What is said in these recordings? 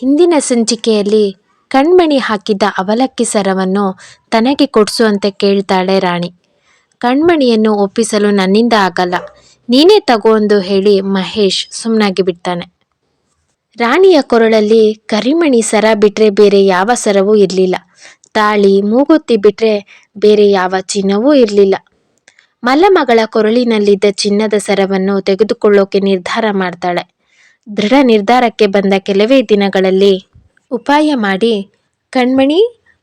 ಹಿಂದಿನ ಸಂಚಿಕೆಯಲ್ಲಿ ಕಣ್ಮಣಿ ಹಾಕಿದ್ದ ಅವಲಕ್ಕಿ ಸರವನ್ನು ತನಗೆ ಕೊಡಿಸುವಂತೆ ಕೇಳ್ತಾಳೆ ರಾಣಿ. ಕಣ್ಮಣಿಯನ್ನು ಒಪ್ಪಿಸಲು ನನ್ನಿಂದ ಆಗಲ್ಲ. ನೀನೇ ತಗೋ ಹೇಳಿ ಮಹೇಶ್ ಸುಮ್ಮನಾಗಿ ಬಿಡ್ತಾನೆ. ರಾಣಿಯ ಕೊರಳಲ್ಲಿ ಕರಿಮಣಿ ಸರ ಬಿಟ್ರೆ ಬೇರೆ ಯಾವ ಸರವೂ ಇರಲಿಲ್ಲ. ತಾಳಿ ಮೂಗುತ್ತಿ ಬಿಟ್ರೆ ಬೇರೆ ಯಾವ ಚಿನ್ನವೂ ಇರಲಿಲ್ಲ. ಮಲ್ಲಮಗಳ ಕೊರಳಿನಲ್ಲಿದ್ದ ಚಿನ್ನದ ಸರವನ್ನು ತೆಗೆದುಕೊಳ್ಳೋಕೆ ನಿರ್ಧಾರ ಮಾಡ್ತಾಳೆ. ದೃಢ ನಿರ್ಧಾರಕ್ಕೆ ಬಂದ ಕೆಲವೇ ದಿನಗಳಲ್ಲಿ ಉಪಾಯ ಮಾಡಿ, ಕಣ್ಮಣಿ,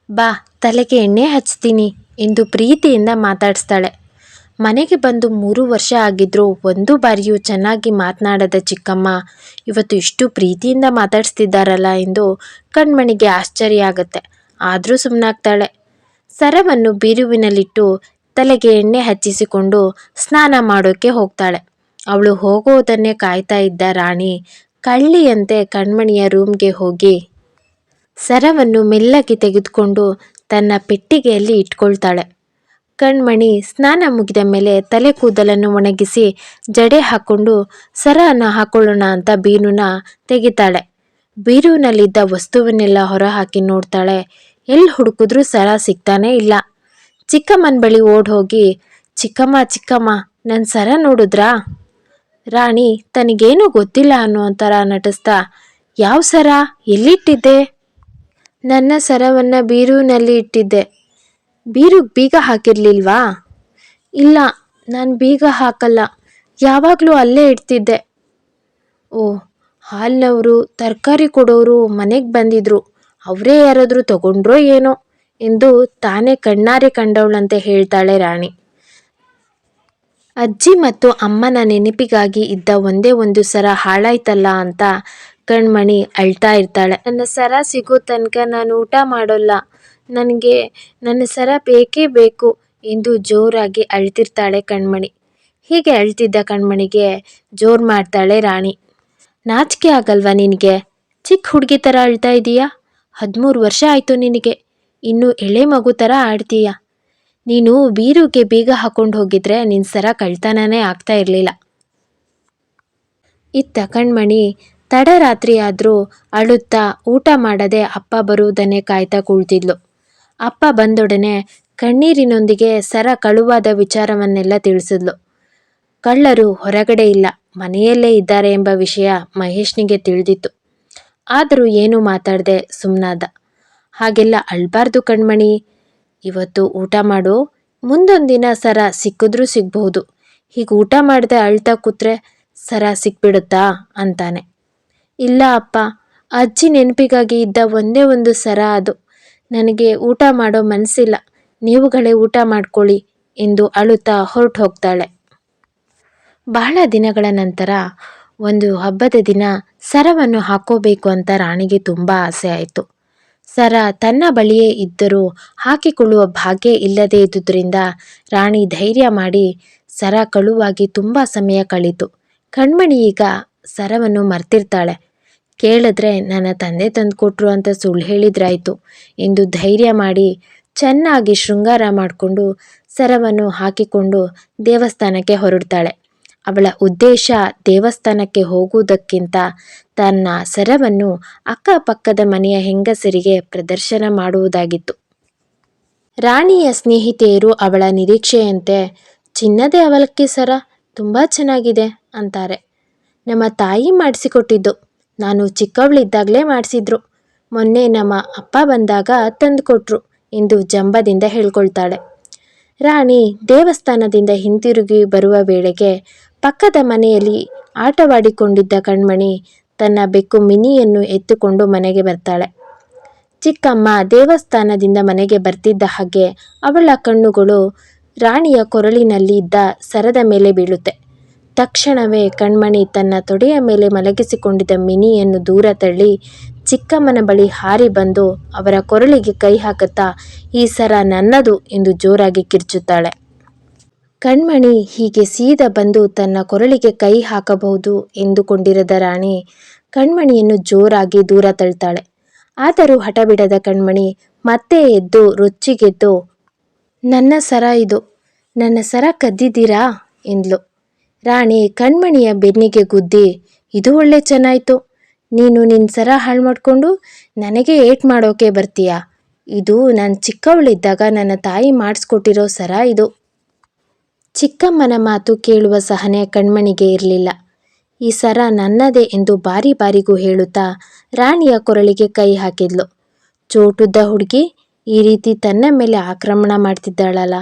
ಬಾ, ತಲೆಗೆ ಎಣ್ಣೆ ಹಚ್ತೀನಿ ಎಂದು ಪ್ರೀತಿಯಿಂದ ಮಾತಾಡಿಸ್ತಾಳೆ. ಮನೆಗೆ ಬಂದು ಮೂರು ವರ್ಷ ಆಗಿದ್ರೂ ಒಂದು ಬಾರಿಯೂ ಚೆನ್ನಾಗಿ ಮಾತನಾಡದ ಚಿಕ್ಕಮ್ಮ ಇವತ್ತು ಇಷ್ಟು ಪ್ರೀತಿಯಿಂದ ಮಾತಾಡಿಸ್ತಿದ್ದಾರಲ್ಲ ಎಂದು ಕಣ್ಮಣಿಗೆ ಆಶ್ಚರ್ಯ ಆಗುತ್ತೆ. ಆದರೂ ಸುಮ್ಮನಾಗ್ತಾಳೆ ಸರವನ್ನು ಬೀರುವಿನಲ್ಲಿಟ್ಟು ತಲೆಗೆ ಎಣ್ಣೆ ಹಚ್ಚಿಸಿಕೊಂಡು ಸ್ನಾನ ಮಾಡೋಕೆ ಹೋಗ್ತಾಳೆ. ಅವಳು ಹೋಗೋದನ್ನೇ ಕಾಯ್ತಾ ಇದ್ದ ರಾಣಿ, ಕಳ್ಳಿಯಂತೆ ಕಣ್ಮಣಿಯ ರೂಮ್ಗೆ ಹೋಗಿ ಸರವನ್ನು ಮೆಲ್ಲಗೆ ತೆಗೆದುಕೊಂಡು ತನ್ನ ಪೆಟ್ಟಿಗೆಯಲ್ಲಿ ಇಟ್ಕೊಳ್ತಾಳೆ. ಕಣ್ಮಣಿ ಸ್ನಾನ ಮುಗಿದ ಮೇಲೆ ತಲೆ ಕೂದಲನ್ನು ಒಣಗಿಸಿ ಜಡೆ ಹಾಕ್ಕೊಂಡು ಸರನ ಹಾಕೊಳ್ಳೋಣ ಅಂತ ಬೀರುನ ತೆಗಿತಾಳೆ. ಬೀರುವಿನಲ್ಲಿದ್ದ ವಸ್ತುವನ್ನೆಲ್ಲ ಹೊರಹಾಕಿ ನೋಡ್ತಾಳೆ. ಎಲ್ಲಿ ಹುಡುಕಿದ್ರೂ ಸರ ಸಿಗ್ತಾನೆ ಇಲ್ಲ. ಚಿಕ್ಕಮ್ಮನ ಬಳಿ ಓಡ್ ಹೋಗಿ ಚಿಕ್ಕಮ್ಮ ಚಿಕ್ಕಮ್ಮ ನನ್ನ ಸರ ನೋಡಿದ್ರಾ? ರಾಣಿ, ತನಗೇನು ಗೊತ್ತಿಲ್ಲ ಅನ್ನೋ ಥರ ನಟಿಸ್ತಾ, ಯಾವ ಸರ? ಎಲ್ಲಿಟ್ಟಿದ್ದೆ? ನನ್ನ ಸರವನ್ನು ಬೀರುವಿನಲ್ಲಿ ಇಟ್ಟಿದ್ದೆ. ಬೀರುಗೆ ಬೀಗ ಹಾಕಿರ್ಲಿಲ್ವಾ? ಇಲ್ಲ, ನಾನು ಬೀಗ ಹಾಕಲ್ಲ, ಯಾವಾಗಲೂ ಅಲ್ಲೇ ಇಡ್ತಿದ್ದೆ. ಓ, ಹಾಲಿನವರು, ತರಕಾರಿ ಕೊಡೋರು ಮನೆಗೆ ಬಂದಿದ್ರು, ಅವರೇ ಯಾರಾದರೂ ತಗೊಂಡ್ರೋ ಏನೋ? ಎಂದು ತಾನೇ ಕಣ್ಣಾರೆ ಕಂಡವಳಂತೆ ಹೇಳ್ತಾಳೆ ರಾಣಿ. ಅಜ್ಜಿ ಮತ್ತು ಅಮ್ಮನ ನೆನಪಿಗಾಗಿ ಇದ್ದ ಒಂದೇ ಒಂದು ಸರ ಹಾಳಾಯ್ತಲ್ಲ ಅಂತ ಕಣ್ಮಣಿ ಅಳ್ತಾ ಇರ್ತಾಳೆ. ನನ್ನ ಸರ ಸಿಗೋ ತನಕ ನಾನು ಊಟ ಮಾಡೋಲ್ಲ. ನನಗೆ ನನ್ನ ಸರ ಬೇಕೇ ಬೇಕು ಎಂದು ಜೋರಾಗಿ ಅಳ್ತಿರ್ತಾಳೆ ಕಣ್ಮಣಿ. ಹೀಗೆ ಅಳ್ತಿದ್ದ ಕಣ್ಮಣಿಗೆ ಜೋರು ಮಾಡ್ತಾಳೆ ರಾಣಿ. ನಾಚಿಕೆ ಆಗಲ್ವಾ ನಿನಗೆ? ಚಿಕ್ಕ ಹುಡುಗಿ ಥರ ಅಳ್ತಾ ಇದೀಯಾ? ಹದಿಮೂರು ವರ್ಷ ಆಯಿತು ನಿನಗೆ. ಇನ್ನು ಎಳೆ ಮಗು ಥರ ಆಡ್ತೀಯ? ನೀನು ಬೀರುಗೆ ಬೀಗ ಹಾಕೊಂಡು ಹೋಗಿದ್ರೆ ನಿನ್ನ ಸರ ಕಳ್ತನನೇ ಆಗ್ತಾ ಇರಲಿಲ್ಲ. ಇತ್ತ ಕಣ್ಮಣಿ, ತಡರಾತ್ರಿ ಆದರೂ ಅಳುತ್ತಾ ಊಟ ಮಾಡದೆ ಅಪ್ಪ ಬರುವುದನ್ನೇ ಕಾಯ್ತಾ ಕುಳಿತಿದ್ಲು. ಅಪ್ಪ ಬಂದೊಡನೆ ಕಣ್ಣೀರಿನೊಂದಿಗೆ ಸರ ಕಳುವಾದ ವಿಚಾರವನ್ನೆಲ್ಲ ತಿಳಿಸಿದ್ಲು. ಕಳ್ಳರು ಹೊರಗಡೆ ಇಲ್ಲ, ಮನೆಯಲ್ಲೇ ಇದ್ದಾರೆ ಎಂಬ ವಿಷಯ ಮಹೇಶ್ನಿಗೆ ತಿಳಿದಿತ್ತು. ಆದರೂ ಏನೂ ಮಾತಾಡದೆ ಸುಮ್ಮನಾದ ಹಾಗೆಲ್ಲ ಅಳ್ಬಾರ್ದು ಕಣ್ಮಣಿ ಇವತ್ತು ಊಟ ಮಾಡು. ದಿನ ಸರ ಸಿಕ್ಕಿದ್ರೂ ಸಿಗ್ಬಹುದು. ಹೀಗೆ ಊಟ ಮಾಡದೆ ಅಳ್ತಾ ಕೂತ್ರೆ ಸರ ಸಿಕ್ಬಿಡುತ್ತಾ ಅಂತಾನೆ. ಇಲ್ಲ ಅಪ್ಪ, ಅಜ್ಜಿ ನೆನಪಿಗಾಗಿ ಇದ್ದ ಒಂದೇ ಒಂದು ಸರ ಅದು. ನನಗೆ ಊಟ ಮಾಡೋ ಮನಸ್ಸಿಲ್ಲ ನೀವುಗಳೇ ಊಟ ಮಾಡ್ಕೊಳ್ಳಿ ಎಂದು ಅಳುತ್ತಾ ಹೊರಟು ಹೋಗ್ತಾಳೆ ಬಹಳ ದಿನಗಳ ನಂತರ ಒಂದು ಹಬ್ಬದ ದಿನ ಸರವನ್ನು ಹಾಕೋಬೇಕು ಅಂತ ರಾಣಿಗೆ ತುಂಬ ಆಸೆ ಆಯಿತು. ಸರ ತನ್ನ ಬಳಿಯೇ ಇದ್ದರೂ ಹಾಕಿಕೊಳ್ಳುವ ಭಾಗ್ಯ ಇಲ್ಲದೇ ಇದ್ದುದರಿಂದ ರಾಣಿ ಧೈರ್ಯ ಮಾಡಿ ಸರ ಕಳುವಾಗಿ ತುಂಬ ಸಮಯ ಕಳೀತು. ಕಣ್ಮಣಿ ಈಗ ಸರವನ್ನು ಮರ್ತಿರ್ತಾಳೆ. ಕೇಳಿದ್ರೆ ನನ್ನ ತಂದೆ ತಂದು ಕೊಟ್ರು ಅಂತ ಸುಳ್ಳು ಹೇಳಿದ್ರಾಯ್ತು ಎಂದು ಧೈರ್ಯ ಮಾಡಿ ಚೆನ್ನಾಗಿ ಶೃಂಗಾರ ಮಾಡಿಕೊಂಡು ಸರವನ್ನು ಹಾಕಿಕೊಂಡು ದೇವಸ್ಥಾನಕ್ಕೆ ಹೊರಡ್ತಾಳೆ. ಅವಳ ಉದ್ದೇಶ ದೇವಸ್ಥಾನಕ್ಕೆ ಹೋಗುವುದಕ್ಕಿಂತ ತನ್ನ ಸರವನ್ನು ಅಕ್ಕಪಕ್ಕದ ಮನೆಯ ಹೆಂಗಸರಿಗೆ ಪ್ರದರ್ಶನ ಮಾಡುವುದಾಗಿತ್ತು. ರಾಣಿಯ ಸ್ನೇಹಿತೆಯರು ಅವಳ ನಿರೀಕ್ಷೆಯಂತೆ, "ಚಿನ್ನದ ಅವಲಕ್ಕಿ ಸರ, ತುಂಬ ಚೆನ್ನಾಗಿದೆ ಅಂತಾರೆ. ನಮ್ಮ ತಾಯಿ ಮಾಡಿಸಿಕೊಟ್ಟಿದ್ದು. ನಾನು ಚಿಕ್ಕವಳಿದ್ದಾಗಲೇ ಮಾಡಿಸಿದ್ರು. ಮೊನ್ನೆ ನಮ್ಮ ಅಪ್ಪ ಬಂದಾಗ ತಂದುಕೊಟ್ರು ಎಂದು ಜಂಬದಿಂದ ಹೇಳ್ಕೊಳ್ತಾಳೆ. ರಾಣಿ ದೇವಸ್ಥಾನದಿಂದ ಹಿಂತಿರುಗಿ ಬರುವ ವೇಳೆಗೆ ಪಕ್ಕದ ಮನೆಯಲ್ಲಿ ಆಟವಾಡಿಕೊಂಡಿದ್ದ ಕಣ್ಮಣಿ ತನ್ನ ಬೆಕ್ಕು ಮಿನಿಯನ್ನು ಎತ್ತುಕೊಂಡು ಮನೆಗೆ ಬರ್ತಾಳೆ. ಚಿಕ್ಕಮ್ಮ ದೇವಸ್ಥಾನದಿಂದ ಮನೆಗೆ ಬರ್ತಿದ್ದ ಹಾಗೆ ಅವಳ ಕಣ್ಣುಗಳು ರಾಣಿಯ ಕೊರಳಿನಲ್ಲಿ ಇದ್ದ ಸರದ ಮೇಲೆ ಬೀಳುತ್ತೆ. ತಕ್ಷಣವೇ ಕಣ್ಮಣಿ ತನ್ನ ತೊಡೆಯ ಮೇಲೆ ಮಲಗಿಸಿಕೊಂಡಿದ್ದ ಮಿನಿಯನ್ನು ದೂರ ತಳ್ಳಿ ಚಿಕ್ಕಮ್ಮನ ಬಳಿ ಹಾರಿ ಬಂದು ಅವರ ಕೊರಳಿಗೆ ಕೈ ಹಾಕುತ್ತಾ, ಈ ಸರ ನನ್ನದು ಎಂದು ಜೋರಾಗಿ ಕಿರ್ಚುತ್ತಾಳೆ. ಕಣ್ಮಣಿ ಹೀಗೆ ಸೀದ ಬಂದು ತನ್ನ ಕೊರಳಿಗೆ ಕೈ ಹಾಕಬಹುದು ಎಂದುಕೊಂಡಿರದ ರಾಣಿ ಕಣ್ಮಣಿಯನ್ನು ಜೋರಾಗಿ ದೂರ ತಳ್ತಾಳೆ. ಆದರೂ ಹಠ ಬಿಡದ ಕಣ್ಮಣಿ ಮತ್ತೆ ಎದ್ದು ರೊಚ್ಚಿಗೆದ್ದು, ನನ್ನ ಸರ ಇದು. ನನ್ನ ಸರ ಕದ್ದಿದ್ದೀರಾ? ಎಂದ್ಲು. ರಾಣಿ ಕಣ್ಮಣಿಯ ಬೆನ್ನಿಗೆ ಗುದ್ದಿ, ಇದು ಒಳ್ಳೆ ಚೆನ್ನಾಯ್ತು. ನೀನು ನಿನ್ನ ಸರ ಹಾಳು ಮಾಡಿಕೊಂಡು ನನಗೆ ಏಟ್ ಮಾಡೋಕೆ ಬರ್ತೀಯಾ? ಇದು ನಾನು ಚಿಕ್ಕವಳಿದ್ದಾಗ ನನ್ನ ತಾಯಿ ಮಾಡಿಸ್ಕೊಟ್ಟಿರೋ ಸರ ಇದು. ಚಿಕ್ಕಮ್ಮನ ಮಾತು ಕೇಳುವ ಸಹನೆ ಕಣ್ಮಣಿಗೆ ಇರಲಿಲ್ಲ. ಈ ಸರ ನನ್ನದೇ ಎಂದು ಬಾರಿ ಬಾರಿಗೂ ಹೇಳುತ್ತಾ ರಾಣಿಯ ಕೊರಳಿಗೆ ಕೈ ಹಾಕಿದ್ಲು. ಚೋಟುದ್ದ ಹುಡುಗಿ, ಈ ರೀತಿ ತನ್ನ ಮೇಲೆ ಆಕ್ರಮಣ ಮಾಡ್ತಿದ್ದಾಳಲ್ಲ,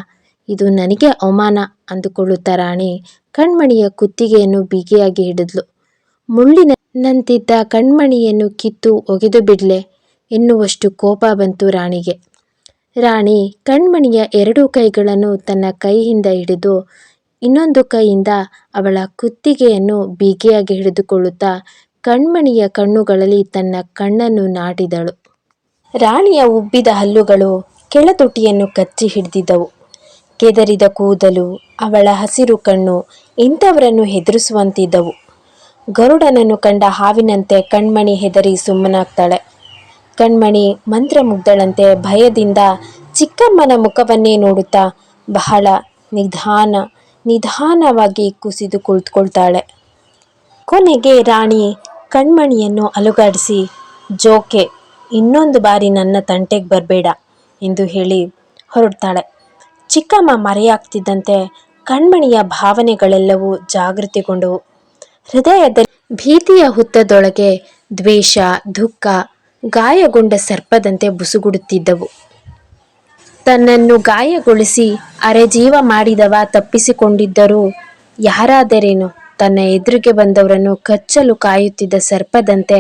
ಇದು ನನಗೆ ಅವಮಾನ ಅಂದುಕೊಳ್ಳುತ್ತಾ ರಾಣಿ ಕಣ್ಮಣಿಯ ಕುತ್ತಿಗೆಯನ್ನು ಬಿಗಿಯಾಗಿ ಹಿಡಿದ್ಲು. ಮುಳ್ಳಿನಂತಿದ್ದ ಕಣ್ಮಣಿಯನ್ನು ಕಿತ್ತು ಒಗೆದು ಬಿಡ್ಲೆ, ಎನ್ನುವಷ್ಟು ಕೋಪ ಬಂತು ರಾಣಿಗೆ. ರಾಣಿ ಕಣ್ಮಣಿಯ ಎರಡೂ ಕೈಗಳನ್ನು ತನ್ನ ಕೈಯಿಂದ ಹಿಡಿದು ಇನ್ನೊಂದು ಕೈಯಿಂದ ಅವಳ ಕುತ್ತಿಗೆಯನ್ನು ಬಿಗಿಯಾಗಿ ಹಿಡಿದುಕೊಳ್ಳುತ್ತಾ ಕಣ್ಮಣಿಯ ಕಣ್ಣುಗಳಲ್ಲಿ ತನ್ನ ಕಣ್ಣನ್ನು ನಾಟಿದಳು. ರಾಣಿಯ ಉಬ್ಬಿದ ಹಲ್ಲುಗಳು ಕೆಳತುಟಿಯನ್ನು ಕಚ್ಚಿ ಹಿಡಿದಿದ್ದವು. ಕೆದರಿದ ಕೂದಲು, ಅವಳ ಹಸಿರು ಕಣ್ಣು ಇಂಥವರನ್ನು ಹೆದರಿಸುವಂತಿದ್ದವು. ಗರುಡನನ್ನು ಕಂಡ ಹಾವಿನಂತೆ ಕಣ್ಮಣಿ ಹೆದರಿ ಸುಮ್ಮನಾಗ್ತಾಳೆ. ಕಣ್ಮಣಿ ಮಂತ್ರಮುಗ್ಧಳಂತೆ ಭಯದಿಂದ ಚಿಕ್ಕಮ್ಮನ ಮುಖವನ್ನೇ ನೋಡುತ್ತಾ ಬಹಳ ನಿಧಾನ ನಿಧಾನವಾಗಿ ಕುಸಿದು ಕುಳಿತುಕೊಳ್ತಾಳೆ. ಕೊನೆಗೆ ರಾಣಿ ಕಣ್ಮಣಿಯನ್ನು ಅಲುಗಾಡಿಸಿ, ಜೋಕೆ, ಇನ್ನೊಂದು ಬಾರಿ ನನ್ನ ತಂಟೆಗೆ ಬರಬೇಡ ಎಂದು ಹೇಳಿ ಹೊರಡ್ತಾಳೆ. ಚಿಕ್ಕಮ್ಮ ಮರೆಯಾಗ್ತಿದ್ದಂತೆ ಕಣ್ಮಣಿಯ ಭಾವನೆಗಳೆಲ್ಲವೂ ಜಾಗೃತಿಗೊಂಡವು. ಹೃದಯದಲ್ಲಿ ಭೀತಿಯ ಹುತ್ತದೊಳಗೆ ದ್ವೇಷ, ದುಃಖ, ಗಾಯಗೊಂಡ ಸರ್ಪದಂತೆ ಬುಸುಗುಡುತ್ತಿದ್ದವು. ತನ್ನನ್ನು ಗಾಯಗೊಳಿಸಿ ಅರೆಜೀವ ಮಾಡಿದವ ತಪ್ಪಿಸಿಕೊಂಡಿದ್ದರೂ ಯಾರಾದರೇನು ತನ್ನ ಎದುರಿಗೆ ಬಂದವರನ್ನು ಕಚ್ಚಲು ಕಾಯುತ್ತಿದ್ದ ಸರ್ಪದಂತೆ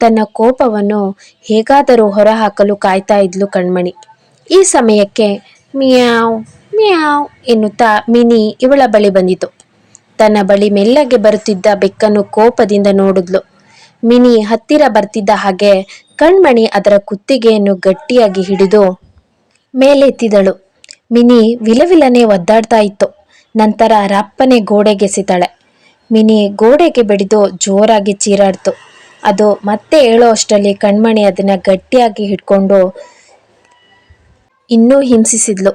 ತನ್ನ ಕೋಪವನ್ನು ಹೇಗಾದರೂ ಹೊರಹಾಕಲು ಕಾಯ್ತಾ ಇದ್ಲು ಕಣ್ಮಣಿ. ಈ ಸಮಯಕ್ಕೆ ಮಿಯಾವ್ ಮಿಯಾವ್ ಎನ್ನುತ್ತಾ ಮಿನಿ ಇವಳ ಬಳಿ ಬಂದಿತು. ತನ್ನ ಬಳಿ ಮೆಲ್ಲಗೆ ಬರುತ್ತಿದ್ದ ಬೆಕ್ಕನ್ನು ಕೋಪದಿಂದ ನೋಡಿದ್ಲು. ಮಿನಿ ಹತ್ತಿರ ಬರ್ತಿದ್ದ ಹಾಗೆ ಕಣ್ಮಣಿ ಅದರ ಕುತ್ತಿಗೆಯನ್ನು ಗಟ್ಟಿಯಾಗಿ ಹಿಡಿದು ಮೇಲೆತ್ತಿದಳು. ಮಿನಿ ವಿಲವಿಲನೆ ಒದ್ದಾಡ್ತಾ ಇತ್ತು. ನಂತರ ರಪ್ಪನೆ ಗೋಡೆಗೆಸಿತಾಳೆ ಮಿನಿ ಗೋಡೆಗೆ ಬಿಡಿದು ಜೋರಾಗಿ ಚೀರಾಡ್ತು. ಅದು ಮತ್ತೆ ಹೇಳೋ ಅಷ್ಟರಲ್ಲಿ ಕಣ್ಮಣಿ ಅದನ್ನ ಗಟ್ಟಿಯಾಗಿ ಹಿಡ್ಕೊಂಡು ಇನ್ನೂ ಹಿಂಸಿಸಿದ್ಲು.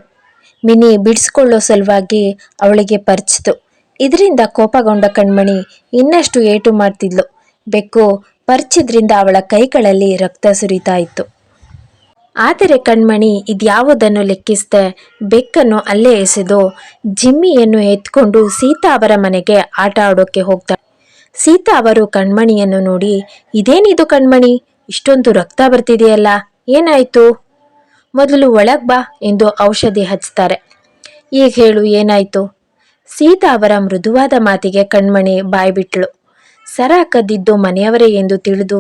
ಮಿನಿ ಬಿಡಿಸ್ಕೊಳ್ಳೋ ಸಲುವಾಗಿ ಅವಳಿಗೆ ಪರಿಚಿತು. ಇದರಿಂದ ಕೋಪಗೊಂಡ ಕಣ್ಮಣಿ ಇನ್ನಷ್ಟು ಏಟು ಮಾಡ್ತಿದ್ಲು. ಬೆಕ್ಕು ಪರಿಚಿದ್ರಿಂದ ಅವಳ ಕೈಗಳಲ್ಲಿ ರಕ್ತ ಸುರಿತಾ ಇತ್ತು. ಆದರೆ ಕಣ್ಮಣಿ, ಇದ್ಯಾವುದನ್ನು ಲೆಕ್ಕಿಸದೆ? ಬೆಕ್ಕನ್ನು ಅಲ್ಲೇ ಎಸೆದು ಜಿಮ್ಮಿಯನ್ನು ಎತ್ಕೊಂಡು ಸೀತಾ ಅವರ ಮನೆಗೆ ಆಟ ಆಡೋಕೆ ಹೋಗ್ತಾಳೆ. ಸೀತಾ ಅವರು ಕಣ್ಮಣಿಯನ್ನು ನೋಡಿ, ಇದೇನಿದು ಕಣ್ಮಣಿ? ಇಷ್ಟೊಂದು ರಕ್ತ ಬರ್ತಿದೆಯಲ್ಲ, ಏನಾಯ್ತು? ಮೊದಲು ಒಳಗ್ ಬಾ ಎಂದು ಔಷಧಿ ಹಚ್ತಾರೆ. ಈಗ ಹೇಳು, ಏನಾಯ್ತು? ಸೀತಾ ಅವರ ಮೃದುವಾದ ಮಾತಿಗೆ ಕಣ್ಮಣಿ ಬಾಯ್ಬಿಟ್ಳು ಸರ ಕದ್ದಿದ್ದು ಮನೆಯವರೇ ಎಂದು ತಿಳಿದು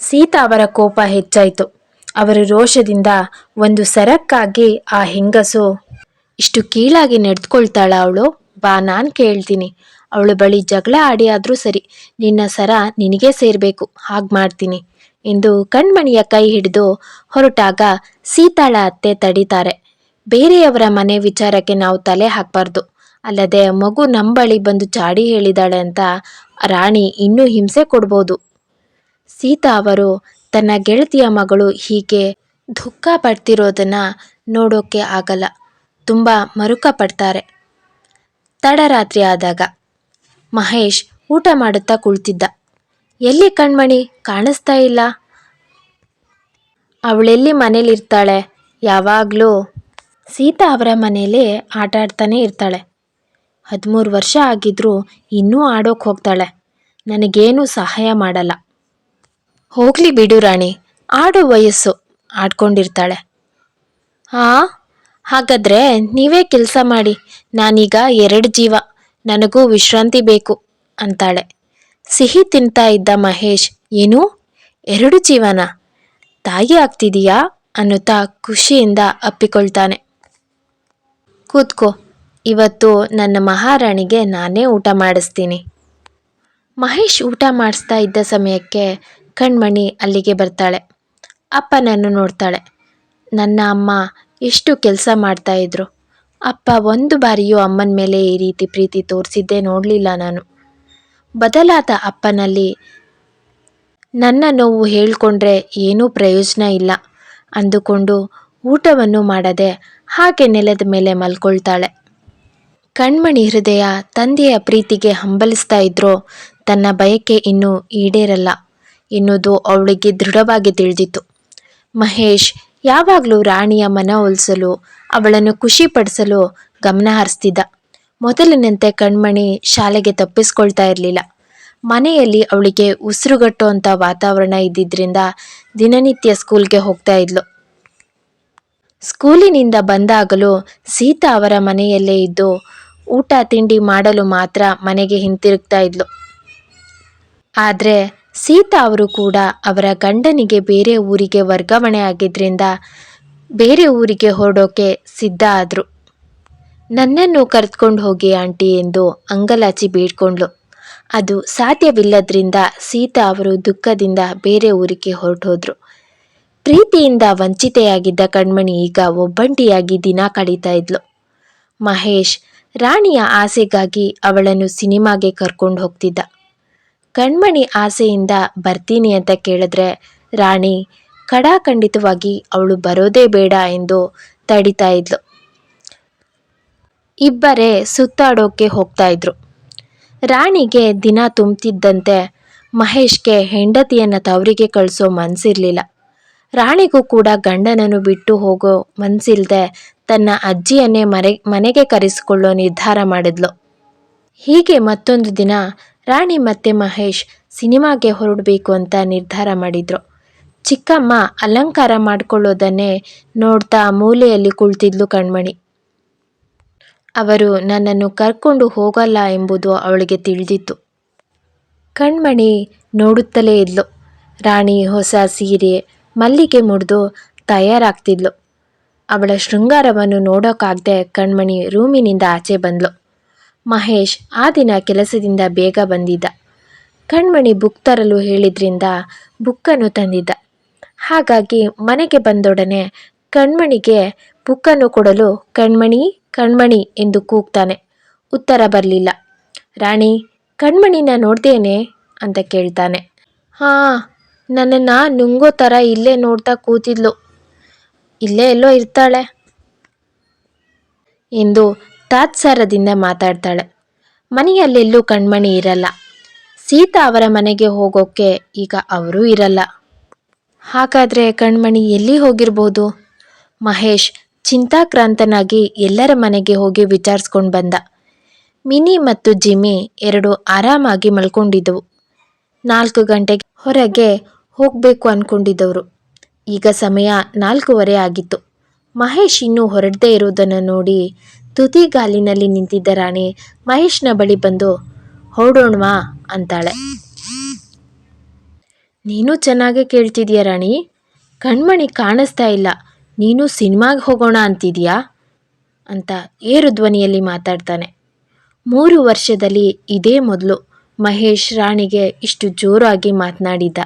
ಸೀತಾ ಅವರ ಕೋಪ ಹೆಚ್ಚಾಯಿತು. ಅವರ ರೋಷದಿಂದ ಒಂದು ಸರಕ್ಕಾಗಿ ಆ ಹೆಂಗಸು ಇಷ್ಟು ಕೀಳಾಗಿ ನಡೆದುಕೊಳ್ತಾಳ ಅವಳು. ಬಾ, ನಾನು ಕೇಳ್ತೀನಿ. ಅವಳು ಬಳಿ ಜಗಳ ಆಡಿ ಆದರೂ ಸರಿ, ನಿನ್ನ ಸರ ನಿನಗೇ ಸೇರಬೇಕು, ಹಾಗೆ ಮಾಡ್ತೀನಿ ಎಂದು ಕಣ್ಮಣಿಯ ಕೈ ಹಿಡಿದು ಹೊರಟಾಗ ಸೀತಾಳ ಅತ್ತೆ ತಡೀತಾರೆ. ಬೇರೆಯವರ ಮನೆ ವಿಚಾರಕ್ಕೆ ನಾವು ತಲೆ ಹಾಕಬಾರ್ದು. ಅಲ್ಲದೆ ಮಗು ನಮ್ಮ ಬಳಿ ಬಂದು ಚಾಡಿ ಹೇಳಿದಾಳೆ ಅಂತ ರಾಣಿ ಇನ್ನೂ ಹಿಂಸೆ ಕೊಡ್ಬೋದು. ಸೀತಾ ಅವರು ತನ್ನ ಗೆಳತಿಯ ಮಗಳು ಹೀಗೆ ದುಃಖ ಪಡ್ತಿರೋದನ್ನ ನೋಡೋಕೆ ಆಗಲ್ಲ. ತುಂಬ ಮರುಕ ಪಡ್ತಾರೆ. ತಡರಾತ್ರಿ ಆದಾಗ ಮಹೇಶ್ ಊಟ ಮಾಡುತ್ತಾ ಕುಳಿತಿದ್ದ. ಎಲ್ಲಿ ಕಣ್ಮಣಿ? ಕಾಣಿಸ್ತಾ ಇಲ್ಲ. ಅವಳೆಲ್ಲಿ ಮನೇಲಿರ್ತಾಳೆ? ಯಾವಾಗಲೂ ಸೀತಾ ಅವರ ಮನೇಲಿ ಆಟ ಆಡ್ತಾನೆ ಇರ್ತಾಳೆ. ಹದಿಮೂರು ವರ್ಷ ಆಗಿದ್ರೂ ಇನ್ನೂ ಆಡೋಕೆ ಹೋಗ್ತಾಳೆ. ನನಗೇನು ಸಹಾಯ ಮಾಡಲ್ಲ. ಹೋಗ್ಲಿ ಬಿಡು ರಾಣಿ, ಆಡೋ ವಯಸ್ಸು ಆಡ್ಕೊಂಡಿರ್ತಾಳೆ. ಆ, ಹಾಗಾದ್ರೆ ನೀವೇ ಕೆಲಸ ಮಾಡಿ, ನಾನೀಗ ಎರಡು ಜೀವ, ನನಗೂ ವಿಶ್ರಾಂತಿ ಬೇಕು ಅಂತಾಳೆ. ಸಿಹಿ ತಿಂತಾ ಇದ್ದ ಮಹೇಶ್, ಏನು? ಎರಡು ಜೀವನ? ತಾಯಿ ಆಗ್ತಿದೀಯಾ? ಅನ್ನುತ್ತಾ ಖುಷಿಯಿಂದ ಅಪ್ಪಿಕೊಳ್ತಾನೆ. ಕೂತ್ಕೋ, ಇವತ್ತು ನನ್ನ ಮಹಾರಾಣಿಗೆ ನಾನೇ ಊಟ ಮಾಡಿಸ್ತೀನಿ. ಮಹೇಶ್ ಊಟ ಮಾಡಿಸ್ತಾ ಇದ್ದ ಸಮಯಕ್ಕೆ ಕಣ್ಮಣಿ ಅಲ್ಲಿಗೆ ಬರ್ತಾಳೆ. ಅಪ್ಪನನ್ನು ನೋಡ್ತಾಳೆ. ನನ್ನ ಅಮ್ಮ ಎಷ್ಟು ಕೆಲಸ ಮಾಡ್ತಾ ಇದ್ರು. ಅಪ್ಪ ಒಂದು ಬಾರಿಯೂ ಅಮ್ಮನ ಮೇಲೆ ಈ ರೀತಿ ಪ್ರೀತಿ ತೋರಿಸಿದ್ದೇ ನೋಡಲಿಲ್ಲ ನಾನು. ಬದಲಾದ ಅಪ್ಪನಲ್ಲಿ ನನ್ನ ನೋವು ಹೇಳಿಕೊಂಡ್ರೆ ಏನೂ ಪ್ರಯೋಜನ ಇಲ್ಲ ಅಂದುಕೊಂಡು ಊಟವನ್ನು ಮಾಡದೆ ಹಾಗೆ ನೆಲದ ಮೇಲೆ ಮಲ್ಕೊಳ್ತಾಳೆ. ಕಣ್ಮಣಿ ಹೃದಯ ತಂದೆಯ ಪ್ರೀತಿಗೆ ಹಂಬಲಿಸ್ತಾ ಇದ್ರೋ ತನ್ನ ಬಯಕೆ ಇನ್ನೂ ಈಡೇರಲ್ಲ. ಎನ್ನುವುದು ಅವಳಿಗೆ ದೃಢವಾಗಿ ತಿಳಿದಿತ್ತು. ಮಹೇಶ್, ಯಾವಾಗಲೂ ರಾಣಿಯ ಮನ ಒಲಿಸಲು, ಅವಳನ್ನು ಖುಷಿಪಡಿಸಲು ಗಮನ ಹರಿಸ್ತಿದ್ದ. ಮೊದಲಿನಂತೆ ಕಣ್ಮಣಿ ಶಾಲೆಗೆ ತಪ್ಪಿಸ್ಕೊಳ್ತಾ ಇರಲಿಲ್ಲ. ಮನೆಯಲ್ಲಿ ಅವಳಿಗೆ ಉಸಿರುಗಟ್ಟುವಂಥ ವಾತಾವರಣ ಇದ್ದಿದ್ದರಿಂದ ದಿನನಿತ್ಯ ಸ್ಕೂಲ್ಗೆ ಹೋಗ್ತಾ ಇದ್ಲು. ಸ್ಕೂಲಿನಿಂದ ಬಂದಾಗಲೂ ಸೀತಾ ಅವರ ಮನೆಯಲ್ಲೇ ಇದ್ದು, ಊಟ ತಿಂಡಿ ಮಾಡಲು ಮಾತ್ರ ಮನೆಗೆ ಹಿಂತಿರುಗ್ತಾ ಇದ್ಲು. ಆದರೆ ಸೀತಾ ಅವರು ಕೂಡ ಅವರ ಗಂಡನಿಗೆ ಬೇರೆ ಊರಿಗೆ ವರ್ಗಾವಣೆ ಆಗಿದ್ರಿಂದ ಬೇರೆ ಊರಿಗೆ ಹೊರಡೋಕೆ ಸಿದ್ಧ ಆದರು. ನನ್ನನ್ನು ಕರೆದುಕೊಂಡು ಹೋಗಿ ಆಂಟಿ ಎಂದು ಅಂಗಲಾಚಿ ಬೀಳ್ಕೊಂಡ್ಲು ಅದು ಸಾಧ್ಯವಿಲ್ಲದ್ರಿಂದ ಸೀತಾ ಅವರು ದುಃಖದಿಂದ ಬೇರೆ ಊರಿಗೆ ಹೊರಟೋದ್ರು. ಪ್ರೀತಿಯಿಂದ ವಂಚಿತೆಯಾಗಿದ್ದ ಕಣ್ಮಣಿ ಈಗ ಒಬ್ಬಂಟಿಯಾಗಿ ದಿನ ಕಳೀತಾ ಇದ್ಲು. ಮಹೇಶ್, ರಾಣಿಯ ಆಸೆಗಾಗಿ ಅವಳನ್ನು ಸಿನಿಮಾಗೆ ಕರ್ಕೊಂಡು ಹೋಗ್ತಿದ್ದ. ಕಣ್ಮಣಿ ಆಸೆಯಿಂದ ಬರ್ತೀನಿ ಅಂತ ಕೇಳಿದ್ರೆ, ರಾಣಿ, ಖಡಾಖಂಡಿತವಾಗಿ ಅವಳು ಬರೋದೇ ಬೇಡ ಎಂದು ತಡಿತಾ ಇದ್ಲು. ಇಬ್ಬರೇ ಸುತ್ತಾಡೋಕೆ ಹೋಗ್ತಾ ಇದ್ರು. ರಾಣಿಗೆ ದಿನ ತುಂಬ್ತಿದ್ದಂತೆ ಮಹೇಶ್ಗೆ ಹೆಂಡತಿಯನ್ನು ತವರಿಗೆ ಕಳಿಸೋ ಮನಸ್ಸಿರಲಿಲ್ಲ ರಾಣಿಗೂ ಕೂಡ ಗಂಡನನ್ನು ಬಿಟ್ಟು ಹೋಗೋ ಮನಸ್ಸಿಲ್ಲದೆ ತನ್ನ ಅಜ್ಜಿಯನ್ನೇ ಮರೆ, ಮನೆಗೆ ಕರೆಸಿಕೊಳ್ಳೋ ನಿರ್ಧಾರ ಮಾಡಿದ್ಲು. ಹೀಗೆ ಮತ್ತೊಂದು ದಿನ ರಾಣಿ ಮತ್ತೆ ಮಹೇಶ್ ಸಿನಿಮಾಗೆ ಹೊರಡಬೇಕು ಅಂತ ನಿರ್ಧಾರ ಮಾಡಿದ್ರು. ಚಿಕ್ಕಮ್ಮ ಅಲಂಕಾರ ಮಾಡಿಕೊಳ್ಳೋದನ್ನೇ ನೋಡ್ತಾ ಮೂಲೆಯಲ್ಲಿ ಕುಳಿತಿದ್ಲು ಕಣ್ಮಣಿ. ಅವರು ನನ್ನನ್ನು ಕರ್ಕೊಂಡು ಹೋಗಲ್ಲ ಎಂಬುದು ಅವಳಿಗೆ ತಿಳಿದಿತ್ತು. ಕಣ್ಮಣಿ ನೋಡುತ್ತಲೇ ಇದ್ಲು. ರಾಣಿ ಹೊಸ ಸೀರೆ, ಮಲ್ಲಿಗೆ ಮುಡಿದು ತಯಾರಾಗ್ತಿದ್ಲು. ಅವಳ ಶೃಂಗಾರವನ್ನು ನೋಡೋಕ್ಕಾಗದೆ ಕಣ್ಮಣಿ ರೂಮಿನಿಂದ ಆಚೆ ಬಂದ್ಲು. ಮಹೇಶ್ ಆ ದಿನ ಕೆಲಸದಿಂದ ಬೇಗ ಬಂದಿದ್ದ. ಕಣ್ಮಣಿ ಬುಕ್ ತರಲು ಹೇಳಿದ್ರಿಂದ ಬುಕ್ಕನ್ನು ತಂದಿದ್ದ. ಹಾಗಾಗಿ ಮನೆಗೆ ಬಂದೊಡನೆ ಕಣ್ಮಣಿಗೆ ಬುಕ್ಕನ್ನು ಕೊಡಲು ಕಣ್ಮಣಿ ಕಣ್ಮಣಿ ಎಂದು ಕೂಗ್ತಾನೆ. ಉತ್ತರ ಬರಲಿಲ್ಲ. ರಾಣಿ, ಕಣ್ಮಣಿನ ನೋಡ್ತೇನೆ ಅಂತ ಕೇಳ್ತಾನೆ. ಹಾಂ, ನನ್ನನ್ನು ನುಂಗೋ ಥರ ಇಲ್ಲೇ ನೋಡ್ತಾ ಕೂತಿದ್ಲು. ಇಲ್ಲೇ ಎಲ್ಲೋ ಇರ್ತಾಳೆ. ಎಂದು ತಾತ್ಸಾರದಿಂದ ಮಾತಾಡ್ತಾಳೆ. ಮನೆಯಲ್ಲೆಲ್ಲೂ ಕಣ್ಮಣಿ ಇರಲ್ಲ. ಸೀತಾ ಅವರ ಮನೆಗೆ ಹೋಗೋಕ್ಕೆ ಈಗ ಅವರೂ ಇರಲ್ಲ. ಹಾಗಾದರೆ ಕಣ್ಮಣಿ ಎಲ್ಲಿ ಹೋಗಿರ್ಬೋದು? ಮಹೇಶ್ ಚಿಂತಾಕ್ರಾಂತನಾಗಿ ಎಲ್ಲರ ಮನೆಗೆ ಹೋಗಿ ವಿಚಾರಿಸ್ಕೊಂಡು ಬಂದ. ಮಿನಿ ಮತ್ತು ಜಿಮ್ಮಿ ಎರಡು ಆರಾಮಾಗಿ ಮಲ್ಕೊಂಡಿದ್ದವು. ನಾಲ್ಕು ಗಂಟೆಗೆ ಹೊರಗೆ ಹೋಗಬೇಕು ಅಂದ್ಕೊಂಡಿದ್ದವರು ಈಗ ಸಮಯ ನಾಲ್ಕೂವರೆ ಆಗಿತ್ತು. ಮಹೇಶ್ ಇನ್ನೂ ಹೊರಡದೇ ಇರುವುದನ್ನು ನೋಡಿ ತುದಿಗಾಲಿನಲ್ಲಿ ನಿಂತಿದ್ದ ರಾಣಿ ಮಹೇಶ್ನ ಬಳಿ ಬಂದು ಹೊರಡೋಣವಾ ಅಂತಾಳೆ. ನೀನು ಚೆನ್ನಾಗೇ ಕೇಳ್ತಿದೀಯ ರಾಣಿ? ಕಣ್ಮಣಿ ಕಾಣಿಸ್ತಾ ಇಲ್ಲ. ನೀನು ಸಿನಿಮಾಗೆ ಹೋಗೋಣ ಅಂತಿದೀಯಾ? ಅಂತ ಏರು ಧ್ವನಿಯಲ್ಲಿ ಮಾತಾಡ್ತಾನೆ. ಮೂರು ವರ್ಷದಲ್ಲಿ ಇದೇ ಮೊದಲು ಮಹೇಶ್ ರಾಣಿಗೆ ಇಷ್ಟು ಜೋರಾಗಿ ಮಾತನಾಡಿದ್ದ.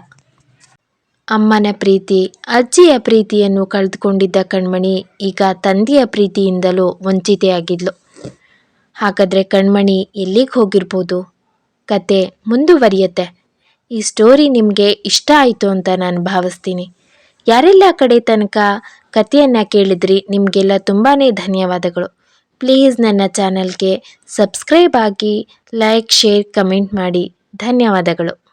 ಅಮ್ಮನ ಪ್ರೀತಿ, ಅಜ್ಜಿಯ ಪ್ರೀತಿಯನ್ನು ಕಳೆದುಕೊಂಡಿದ್ದ ಕಣ್ಮಣಿ ಈಗ ತಂದೆಯ ಪ್ರೀತಿಯಿಂದಲೂ ವಂಚಿತೆಯಾಗಿದ್ಲು. ಹಾಗಾದರೆ ಕಣ್ಮಣಿ ಎಲ್ಲಿಗೆ ಹೋಗಿರ್ಬೋದು? ಕತೆ ಮುಂದುವರಿಯುತ್ತೆ. ಈ ಸ್ಟೋರಿ ನಿಮಗೆ ಇಷ್ಟ ಆಯಿತು ಅಂತ ನಾನು ಭಾವಿಸ್ತೀನಿ. ಯಾರೆಲ್ಲ ಕಡೆ ತನಕ ಕಥೆಯನ್ನು ಕೇಳಿದ್ರಿ, ನಿಮಗೆಲ್ಲ ತುಂಬಾ ಧನ್ಯವಾದಗಳು. ಪ್ಲೀಸ್ ನನ್ನ ಚಾನಲ್ಗೆ ಸಬ್ಸ್ಕ್ರೈಬ್ ಆಗಿ ಲೈಕ್ ಶೇರ್ ಕಮೆಂಟ್ ಮಾಡಿ. ಧನ್ಯವಾದಗಳು.